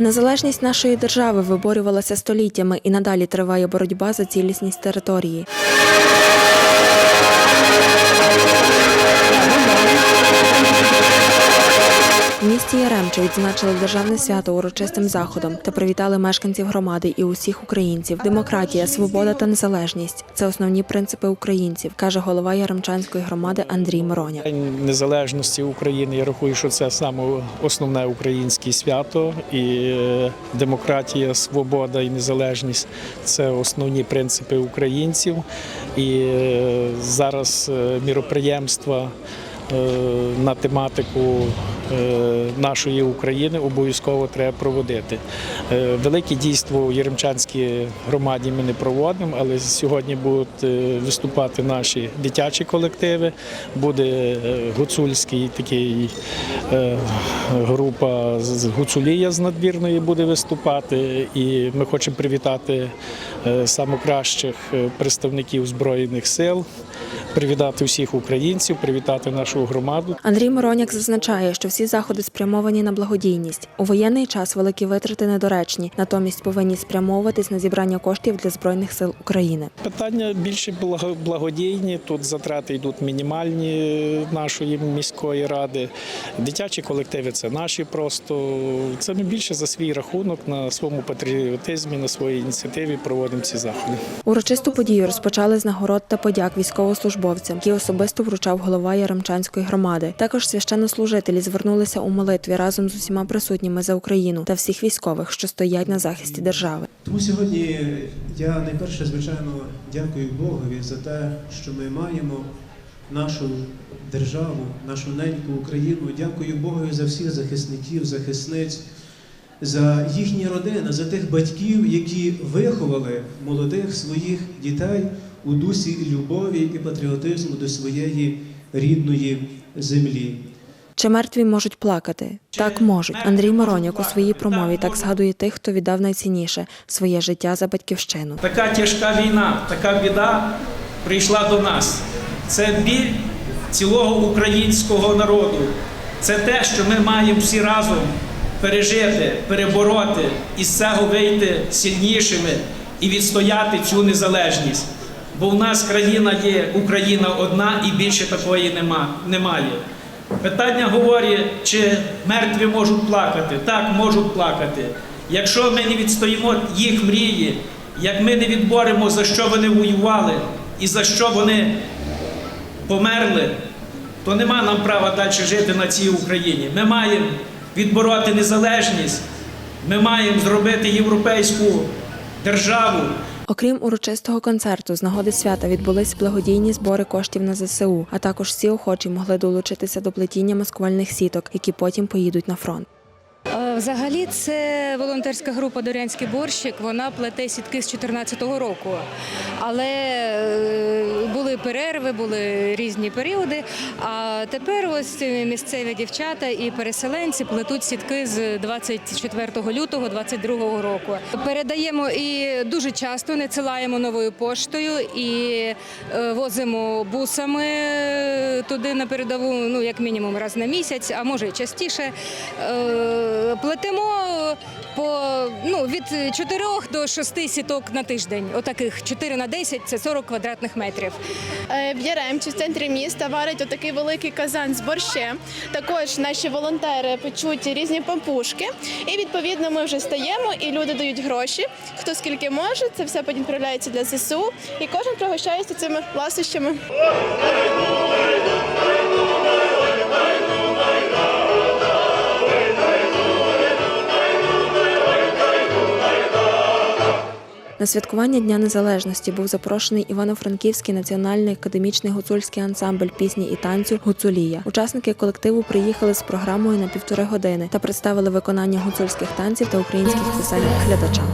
Незалежність нашої держави виборювалася століттями і надалі триває боротьба за цілісність території. Місті відзначили державне свято урочистим заходом та привітали мешканців громади і усіх українців. Демократія, свобода та незалежність це основні принципи українців, каже голова Яремчанської громади Андрій Мороня. День незалежності України. Я рахую, що це саме основне українське свято, і е, демократія, свобода і незалежність це основні принципи українців. І е, зараз е, міроприємства на тематику нашої України обов'язково треба проводити. Е, Велике дійство у Єремчанській громаді ми не проводимо, але сьогодні будуть е, виступати наші дитячі колективи. Буде е, гуцульський такий е, група з Гуцулія з надвірної буде виступати. І ми хочемо привітати е, самокращих е, представників Збройних сил, привітати всіх українців, привітати нашу громаду. Андрій Мороняк зазначає, що всі заходи спрямовані на благодійність. У воєнний час великі витрати недоречні, натомість повинні спрямовуватись на зібрання коштів для збройних сил України. Питання більше благодійні. Тут затрати йдуть мінімальні нашої міської ради. Дитячі колективи це наші просто. Це ми більше за свій рахунок на своєму патріотизмі, на своїй ініціативі проводимо ці заходи. Урочисту подію розпочали з нагород та подяк військовослужбовцям, які особисто вручав голова Яремчанської громади. Також священнослужителі звернулися у молитві разом з усіма присутніми за Україну та всіх військових, що стоять на захисті держави. Тому сьогодні я найперше, звичайно, дякую Богові за те, що ми маємо нашу державу, нашу неньку Україну. Дякую Богові за всіх захисників, захисниць, за їхні родини, за тих батьків, які виховали молодих своїх дітей у дусі любові і патріотизму до своєї рідної землі. Чи мертві можуть плакати? Так можуть. Андрій Мороняк у своїй промові так згадує тих, хто віддав найцінніше своє життя за батьківщину. Така тяжка війна, така біда прийшла до нас. Це біль цілого українського народу. Це те, що ми маємо всі разом пережити, перебороти і з цього вийти сильнішими і відстояти цю незалежність. Бо в нас країна є Україна одна і більше такої нема, немає. Питання говорить, чи мертві можуть плакати. Так, можуть плакати. Якщо ми не відстоїмо їх мрії, як ми не відборемо, за що вони воювали і за що вони померли, то нема нам права далі жити на цій Україні. Ми маємо відбороти незалежність, ми маємо зробити європейську державу, Окрім урочистого концерту, з нагоди свята відбулись благодійні збори коштів на ЗСУ, а також всі охочі могли долучитися до плетіння маскувальних сіток, які потім поїдуть на фронт. Взагалі, це волонтерська група Дорянський борщик. Вона плете сітки з 2014 року. Але е, були перерви, були різні періоди. А тепер ось місцеві дівчата і переселенці плетуть сітки з 24 лютого 2022 року. Передаємо і дуже часто надсилаємо новою поштою і е, возимо бусами е, туди на передову, ну як мінімум раз на місяць, а може і частіше. Е, Плетемо по ну від 4 до 6 сіток на тиждень. Отаких 4 на 10 – це 40 квадратних метрів. Е, В в центрі міста варить отакий великий казан з борщем. Також наші волонтери печуть різні пампушки. І відповідно ми вже стаємо, і люди дають гроші. Хто скільки може, це все потім відправляється для ЗСУ. І кожен пригощається цими ласощами. Святкування Дня Незалежності був запрошений Івано-Франківський національний академічний гуцульський ансамбль пісні і танцю Гуцулія. Учасники колективу приїхали з програмою на півтори години та представили виконання гуцульських танців та українських пісень глядачам.